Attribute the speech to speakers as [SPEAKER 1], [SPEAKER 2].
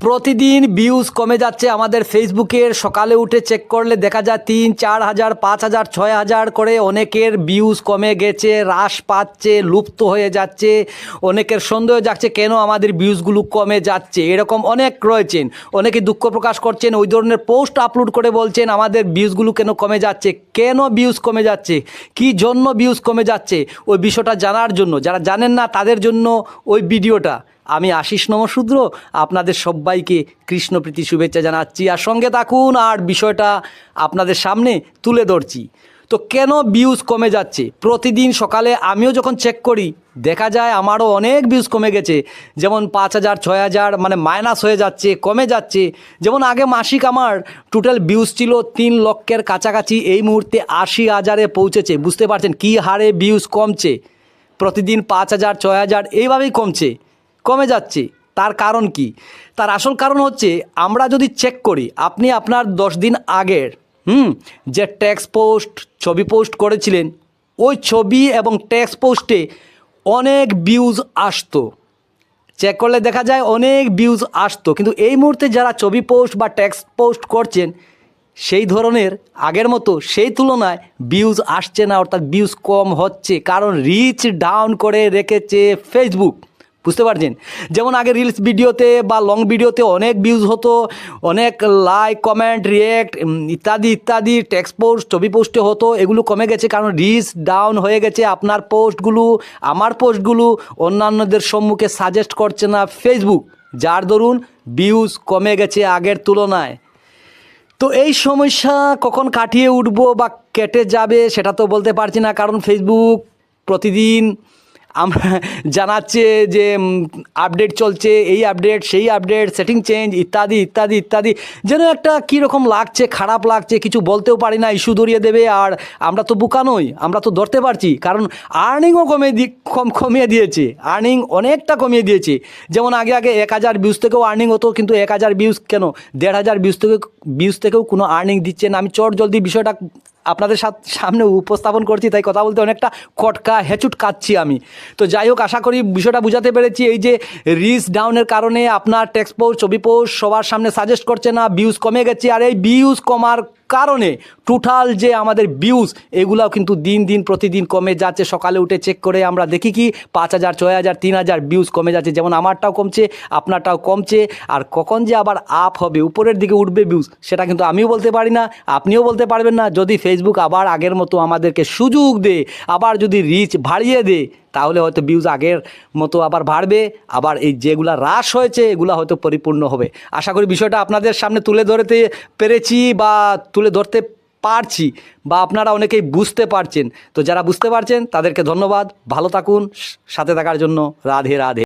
[SPEAKER 1] প্রতিদিন ভিউজ কমে যাচ্ছে আমাদের ফেসবুকের সকালে উঠে চেক করলে দেখা যায় তিন, চার হাজার, পাঁচ হাজার, ছয় হাজার করে অনেকের ভিউজ কমে গেছে, হ্রাস পাচ্ছে, লুপ্ত হয়ে যাচ্ছে, অনেকের সন্দেহ যাচ্ছে কেন আমাদের ভিউজগুলো কমে যাচ্ছে। এরকম অনেক রয়েছেন। অনেকে দুঃখ প্রকাশ করছেন, ওই ধরনের পোস্ট আপলোড করে বলছেন, আমাদের ভিউজগুলো কেন কমে যাচ্ছে? কেন ভিউজ কমে যাচ্ছে? কি জন্য ভিউজ কমে যাচ্ছে? ওই বিষয়টা জানার জন্য, যারা জানেন না তাদের জন্য ওই ভিডিওটা। আমি আশিস নমশূদ্র, আপনাদের সবাইকে কৃষ্ণপ্রীতি শুভেচ্ছা জানাচ্ছি। আর সঙ্গে থাকুন, আর বিষয়টা আপনাদের সামনে তুলে ধরছি। তো কেন ভিউজ কমে যাচ্ছে? প্রতিদিন সকালে আমিও যখন চেক করি, দেখা যায় আমারও অনেক ভিউজ কমে গেছে। যেমন পাঁচ হাজার, ছয় হাজার মানে মাইনাস হয়ে যাচ্ছে, কমে যাচ্ছে। যেমন আগে মাসিক আমার টোটাল ভিউজ ছিল তিন লক্ষের কাছাকাছি, এই মুহূর্তে আশি হাজারে পৌঁছেছে। বুঝতে পারছেন কী হারে ভিউজ কমছে? প্রতিদিন পাঁচ হাজার, ছয় হাজার, এইভাবেই কমছে। কমে যাচ্ছে। তার কারণ কি? তার আসল কারণ হচ্ছে, আমরা যদি চেক করি, আপনি আপনার দশ দিন আগের, হুম, যে ট্যাক্স পোস্ট ছবি পোস্ট করেছিলেন, ওই ছবি এবং ট্যাক্স পোস্টে অনেক ভিউজ আসতো। চেক করলে দেখা যায় অনেক ভিউজ আসতো। কিন্তু এই মুহূর্তে যারা ছবি পোস্ট বা ট্যাক্স পোস্ট করছেন, সেই ধরনের আগের মতো সেই তুলনায় ভিউজ আসছে না, অর্থাৎ ভিউজ কম হচ্ছে। কারণ রিচ ডাউন করে রেখেছে ফেসবুক বুঝতে পারছেন? যেমন আগে রিলস ভিডিওতে বা লং ভিডিওতে অনেক ভিউজ হতো, অনেক লাইক কমেন্ট রিয়েক্ট ইত্যাদি ইত্যাদি টেক্সট পোস্ট ছবি পোস্টে হতো, এগুলো কমে গেছে কারণ রিচ ডাউন হয়ে গেছে, আপনার পোস্টগুলো আমার পোস্টগুলো অন্যান্যদের সম্মুখে সাজেস্ট করছে না ফেসবুক যার দরুন ভিউজ কমে গেছে আগের তুলনায়। তো এই সমস্যা কখন কাটিয়ে উঠবো বা কেটে যাবে সেটা তো বলতে পারছি না, কারণ ফেসবুক প্রতিদিন আমরা জানাচ্ছে যে আপডেট চলছে, এই আপডেট সেই আপডেট সেটিং চেঞ্জ ইত্যাদি ইত্যাদি ইত্যাদি। যেন একটা কীরকম লাগছে, খারাপ লাগছে, কিছু বলতেও পারি না ইস্যু ধরিয়ে দেবে, আর আমরা তো বোকা নই, আমরা তো ধরতে পারছি, কারণ আর্নিংও কমে কম, কমিয়ে দিয়েছে আর্নিং অনেকটা কমিয়ে দিয়েছে। যেমন আগে আগে এক হাজার ভিউজ থেকেও আর্নিং হতো, কিন্তু এক হাজার ভিউজ কেন? দেড় হাজার ভিউজ থেকে ভিউজ থেকেও কোনো আর্নিং দিচ্ছে না। আমি চট জলদি বিষয়টা আপনাদের সামনে উপস্থাপন করছি, তাই কথা বলতে অনেকটা কটকা, হেঁচুট কাচ্ছি আমি। তো যাই হোক, আশা করি বিষয়টা বুঝাতে পেরেছি। এই যে রিস ডাউনের কারণে আপনার টেক্সট পোস্ট ছবি পোস্ট সবার সামনে সাজেস্ট করছে না ভিউজ কমে গেছে, আর এই ভিউজ কমার কারণে টোটাল যে আমাদের ভিউজ এগুলাও কিন্তু দিন দিন, প্রতিদিন কমে যাচ্ছে। সকালে উঠে চেক করে আমরা দেখি কি, পাঁচ হাজার, ছয় হাজার, তিন হাজার ভিউজ কমে যাচ্ছে। যেমন আমারটাও কমছে, আপনারটাও কমছে। আর কখন যে আবার আপ হবে, উপরের দিকে উঠবে ভিউজ সেটা কিন্তু আমিও বলতে পারি না, আপনিও বলতে পারবেন না। যদি ফেসবুক আবার আগের মতো আমাদেরকে সুযোগ দে আবার যদি রিচ বাড়িয়ে দে তাহলে হয়তো ভিউজ আগের মতো আবার বাড়বে। আবার এই যেগুলা হ্রাস হয়েছে, এগুলা হয়তো পরিপূর্ণ হবে। আশা করি বিষয়টা আপনাদের সামনে তুলে ধরতে পেরেছি বা তুলে ধরতে পারছি বা আপনারা অনেকেই বুঝতে পারছেন। তো যারা বুঝতে পারছেন, তাদেরকে ধন্যবাদ। ভালো থাকুন, সাথে থাকার জন্য রাধে রাধে।